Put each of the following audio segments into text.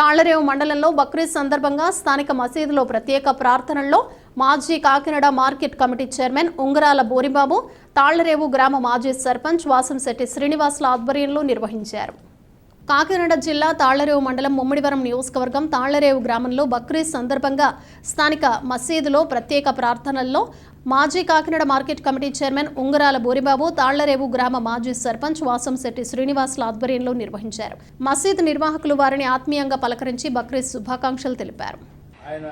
తాళ్ళరేవు మండలంలో బక్రీద్ సందర్భంగా స్థానిక మసీదులో ప్రత్యేక ప్రార్థనల్లో మాజీ కాకినాడ మార్కెట్ కమిటీ చైర్మన్ ఉంగరాల బోరిబాబు తాళ్ళరేవు గ్రామ మాజీ సర్పంచ్ వాసంశెట్టి శ్రీనివాసుల ఆధ్వర్యంలో నిర్వహించారు. కాకినాడ జిల్లా తాళ్ళరేవు మండలం ముమ్మిడివరం నియోజకవర్గం తాళ్ళరేవు గ్రామంలో బక్రీద్ సందర్భంగా స్థానిక మసీదులో ప్రత్యేక ప్రార్థనల్లో మాజీ కాకినాడ మార్కెట్ కమిటీ చైర్మన్ ఉంగరాల బోరిబాబు తాళ్ళరేవు గ్రామ మాజీ సర్పంచ్ వాసంశెట్టి శ్రీనివాసుల ఆధ్వర్యంలో నిర్వహించారు. మసీద్ నిర్వాహకులు వారిని ఆత్మీయంగా పలకరించి బక్రీద్ శుభాకాంక్షలు తెలిపారు. ఆయన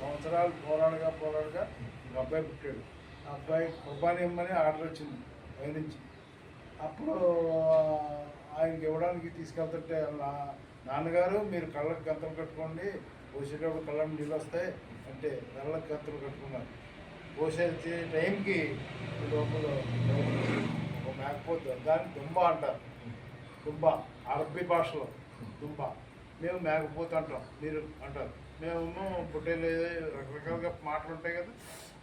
సంవత్సరాలు పోరాడుగా పోరాడుగా ఒక అబ్బాయి పుట్టాడు. అబ్బాయి కుర్బానీ ఇమ్మని ఆర్డర్ వచ్చింది పైనుంచి. అప్పుడు ఆయనకి ఇవ్వడానికి తీసుకెళ్తుంటే నా- నాన్నగారు మీరు కళ్ళకి గంతలు కట్టుకోండి పోసేటప్పుడు కళ్ళకి నీళ్ళు వస్తాయి అంటే కళ్ళకి గంతలు కట్టుకున్నారు. పోసే టైంకి లోపల మేకపోతే దాన్ని దుంబ అంటారు. దుంబ అరబ్బీ భాషలో దుంబ. మేము మేకపోతే అంటాం మీరు అంటారు. మేము పుట్టేలు రకరకాలుగా మాటలు ఉంటాయి కదా.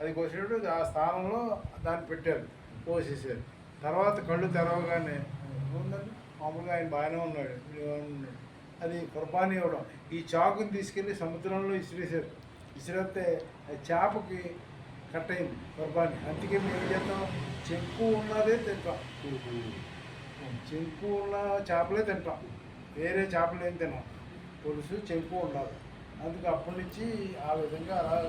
అది కోసేటప్పుడు ఆ స్థానంలో దాన్ని పెట్టారు కోసేసారు. తర్వాత కళ్ళు తెరవగానే ఉందండి మామూలుగా ఆయన బాగానే ఉన్నాడు ఉన్నాడు. అది కుర్బానీ ఇవ్వడం. ఈ చాకుని తీసుకెళ్ళి సముద్రంలో ఇసిరేసారు ఇసిరేస్తే అది చేపకి కట్ అయింది కుర్బానీ. అందుకే మేము చేస్తాం? చెక్కు ఉన్నదే తింటాం. చెంకు ఉన్న చేపలే తింటాం. వేరే చేపలు ఏం తినాం పులుసు చెంకు ఉండాలి. అందుకు అప్పటి నుంచి ఆ విధంగా అలా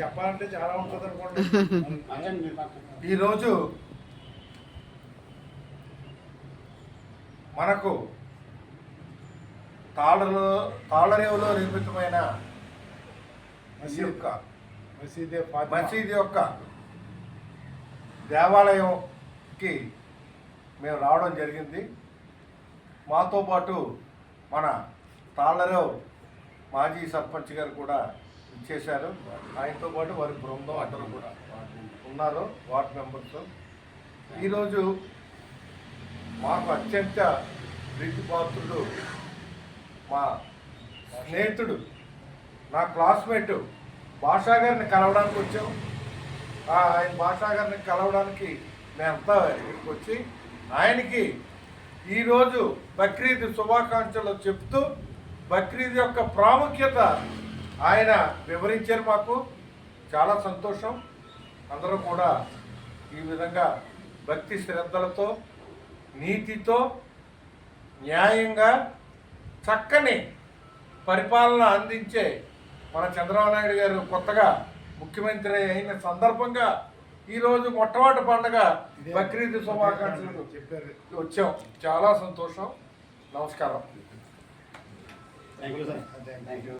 చెప్పాలంటే చాలా ఉంటుంది అనుకోండి. ఈరోజు మనకు తాళలో తాళరేవులో నిర్మితమైన ఈ యొక్క మసీదే. మసీద్ యొక్క దేవాలయంకి మేము రావడం జరిగింది. మాతో పాటు మన తాళ్ళరేవు మాజీ సర్పంచ్ గారు కూడా ఇచ్చేశారు ఆయనతో పాటు వారి బృందం అందరూ కూడా ఉన్నారు వార్డ్ మెంబర్స్. ఈరోజు మాకు అత్యంత ప్రీతిపాత్రుడు మా స్నేహితుడు నా క్లాస్మేట్ భాషా గారిని కలవడానికి వచ్చాం. ఆయన భాషా గారిని కలవడానికి మేమంతా ఇక్కడికి వచ్చి ఆయనకి ఈరోజు బక్రీద్ శుభాకాంక్షలు చెప్తూ బక్రీద్ యొక్క ప్రాముఖ్యత ఆయన వివరించారు మాకు. చాలా సంతోషం. అందరూ కూడా ఈ విధంగా భక్తి శ్రద్ధలతో నీతితో న్యాయంగా చక్కని పరిపాలన అందించే మన చంద్రబాబు నాయుడు గారు కొత్తగా ముఖ్యమంత్రి అయిన సందర్భంగా ఈరోజు మొట్టమొదటి పండుగ బక్రీద్ శుభాకాంక్షలు చెప్పారు. వచ్చాం. చాలా సంతోషం. నమస్కారం. అదే.